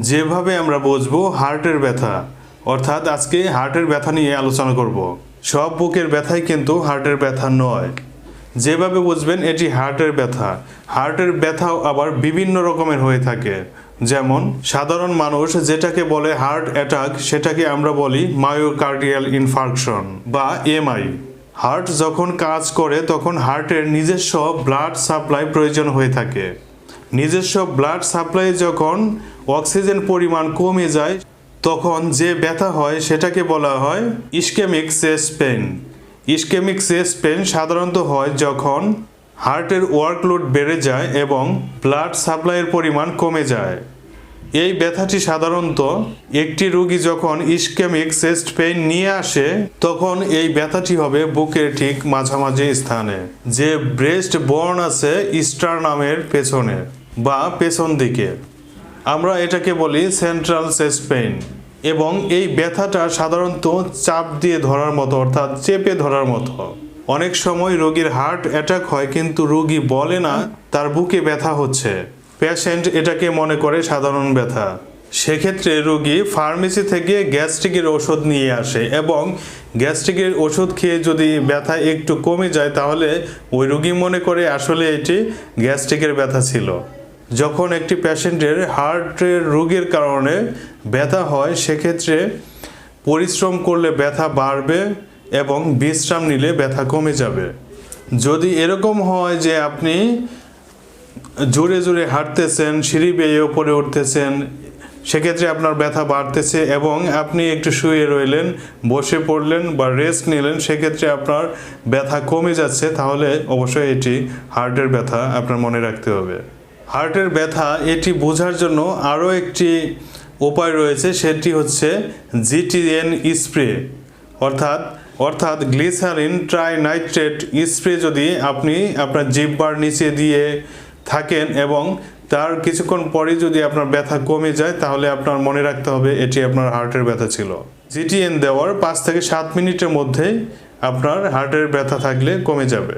যেভাবে আমরা বুঝব হার্টের ব্যথা, অর্থাৎ আজকে হার্টের ব্যথা নিয়ে আলোচনা করব। সব বুকের ব্যথাই কিন্তু হার্টের ব্যথা নয়। যেভাবে বুঝবেন এটি হার্টের ব্যথা। হার্টের ব্যথাও আবার বিভিন্ন রকমের হয়ে থাকে। যেমন, সাধারণ মানুষ যেটাকে বলে হার্ট অ্যাটাক, সেটাকে আমরা বলি মায়োকার্ডিয়াল ইনফার্কশন বা এমআই। হার্ট যখন কাজ করে, তখন হার্টের নিজস্ব ব্লাড সাপ্লাই প্রয়োজন হয়ে থাকে। নিজস্ব ব্লাড সাপ্লাই যখন অক্সিজেন পরিমাণ কমে যায়, তখন যে ব্যথা হয় সেটাকে বলা হয় ischaemic chest pain ischaemic chest pain সাধারণত হয় যখন হার্টের ওয়ার্কলোড বেড়ে যায় এবং ব্লাড সাপ্লাইয়ের পরিমাণ কমে যায়। এই ব্যথাটি সাধারণত একটি রোগী যখন ইস্কেমিক চেস্ট পেইন নিয়ে আসে, তখন এই ব্যথাটি হবে বুকের ঠিক মাঝামাঝি স্থানে, যে ব্রেস্ট বর্ন আছে ইস্টার নামের পেছনে। বা পেছন দিকে। আমরা এটাকে বলি সেন্ট্রাল চেস্ট পেইন এবং এই ব্যথাটা সাধারণত চাপ দিয়ে ধরার মতো অর্থাৎ চেপে ধরার মতো। অনেক সময় রোগীর হার্ট অ্যাটাক হয় কিন্তু রোগী বলে না, তার বুকে ব্যথা হচ্ছে। পেশেন্ট এটাকে মনে করে সাধারণ ব্যথা। সেক্ষেত্রে রোগী ফার্মেসি থেকে গ্যাস্ট্রিকের ওষুধ নিয়ে আসে এবং গ্যাস্ট্রিকের ওষুধ খেয়ে যদি ব্যথা একটু কমে যায় তাহলে ওই রোগী মনে করে আসলে এটি গ্যাস্ট্রিকের ব্যথা ছিল। যখন একটি প্যাশেন্টের হার্টের রোগের কারণে ব্যথা হয়, সেক্ষেত্রে পরিশ্রম করলে ব্যথা বাড়বে এবং বিশ্রাম নিলে ব্যথা কমে যাবে। যদি এরকম হয় যে আপনি জোরে জোরে হাঁটতেছেন, সিঁড়ি বেয়ে ওপরে উঠতেছেন, সেক্ষেত্রে আপনার ব্যথা বাড়তেছে এবং আপনি একটু শুয়ে রইলেন, বসে পড়লেন বা রেস্ট নিলেন, সেক্ষেত্রে আপনার ব্যথা কমে যাচ্ছে, তাহলে অবশ্যই এটি হার্টের ব্যথা আপনার মনে রাখতে হবে। হার্টের ব্যথা, এটি বোঝার জন্য আরও একটি উপায় রয়েছে, সেটি হচ্ছে জিটিএন স্প্রে। অর্থাৎ অর্থাৎ গ্লিসারিন ট্রাইনাইট্রেট স্প্রে যদি আপনি আপনার জিব্বার নিচে দিয়ে থাকেন এবং তার কিছুক্ষণ পরে যদি আপনার ব্যথা কমে যায়, তাহলে আপনার মনে রাখতে হবে এটি আপনার হার্টের ব্যথা ছিল। জিটিএন দেওয়ার পাঁচ থেকে সাত মিনিটের মধ্যেই আপনার হার্টের ব্যথা থাকলে কমে যাবে।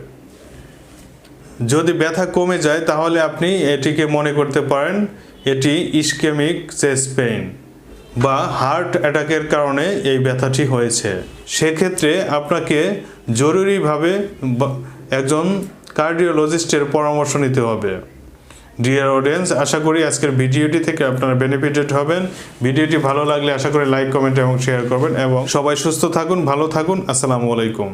যদি ব্যথা কমে যায়, তাহলে আপনি এটিকে মনে করতে পারেন, এটি ইস্কেমিক চেস্ট পেইন বা হার্ট অ্যাটাকের কারণে এই ব্যথাটি হয়েছে। সেক্ষেত্রে আপনাকে জরুরিভাবে একজন কার্ডিওলজিস্টের পরামর্শ নিতে হবে। ডিয়ার অডিয়েন্স আশা করি আজকের ভিডিওটি থেকে আপনারা বেনিফিটেড হবেন। ভিডিওটি ভালো লাগলে আশা করি লাইক কমেন্ট এবং শেয়ার করবেন এবং সবাই সুস্থ থাকুন, ভালো থাকুন। আসসালামু আলাইকুম।